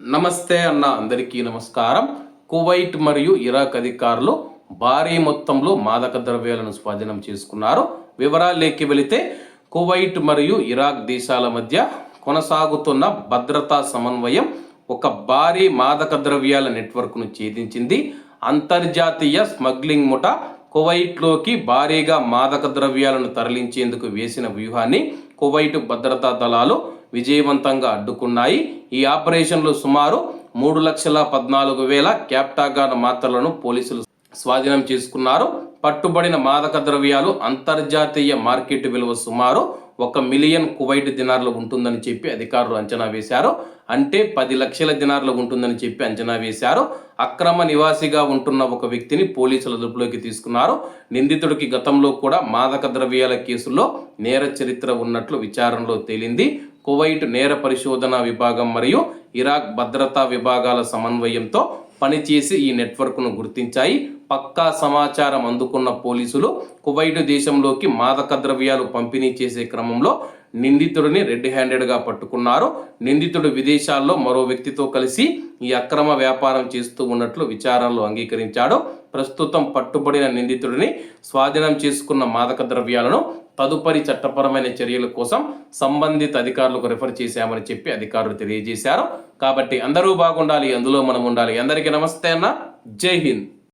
నమస్తే అన్న అందరికీ నమస్కారం. కువైట్ మరియు ఇరాక్ అధికారులు భారీ మొత్తంలో మాదక ద్రవ్యాలను స్వాధీనం చేసుకున్నారు. వివరాలేకి వెళితే కువైట్ మరియు ఇరాక్ దేశాల మధ్య కొనసాగుతున్న భద్రతా సమన్వయం ఒక భారీ మాదక ద్రవ్యాల నెట్వర్క్ను ఛేదించింది. అంతర్జాతీయ స్మగ్లింగ్ ముఠ కువైట్లోకి భారీగా మాదక ద్రవ్యాలను తరలించేందుకు వేసిన వ్యూహాన్ని కువైట్ భద్రతా దళాలు విజయవంతంగా అడ్డుకున్నాయి. ఈ ఆపరేషన్లో సుమారు మూడు లక్షల పద్నాలుగు వేల క్యాప్టాగాన్ మాత్రలను పోలీసులు స్వాధీనం చేసుకున్నారు. పట్టుబడిన మాదక ద్రవ్యాలు అంతర్జాతీయ మార్కెట్ విలువ సుమారు ఒక మిలియన్ కువైట్ దినార్లు ఉంటుందని చెప్పి అధికారులు అంచనా వేశారు. అంటే పది లక్షల దినార్లు ఉంటుందని చెప్పి అంచనా వేశారు. అక్రమ నివాసిగా ఉంటున్న ఒక వ్యక్తిని పోలీసుల అదుపులోకి తీసుకున్నారు. నిందితుడికి గతంలో కూడా మాదక ద్రవ్యాల కేసులో నేర చరిత్ర ఉన్నట్లు విచారణలో తేలింది. కువైట్ నేర పరిశోధన విభాగం మరియు ఇరాక్ భద్రతా విభాగాల సమన్వయంతో పనిచేసి ఈ నెట్వర్క్ను గుర్తించాయి. పక్కా సమాచారం అందుకున్న పోలీసులు కువైట్ దేశంలోకి మాదక ద్రవ్యాలు పంపిణీ చేసే క్రమంలో నిందితుడిని రెడ్ హ్యాండెడ్గా పట్టుకున్నారు. నిందితుడు విదేశాల్లో మరో వ్యక్తితో కలిసి ఈ అక్రమ వ్యాపారం చేస్తూ ఉన్నట్లు విచారణలో అంగీకరించాడు. ప్రస్తుతం పట్టుబడిన నిందితుడిని స్వాధీనం చేసుకున్న మాదక ద్రవ్యాలను తదుపరి చట్టపరమైన చర్యల కోసం సంబంధిత అధికారులకు రిఫర్ చేశామని చెప్పి అధికారులు తెలియజేశారు. కాబట్టి అందరూ బాగుండాలి అందులో మనం ఉండాలి. అందరికీ నమస్తే అన్న. జై హింద్.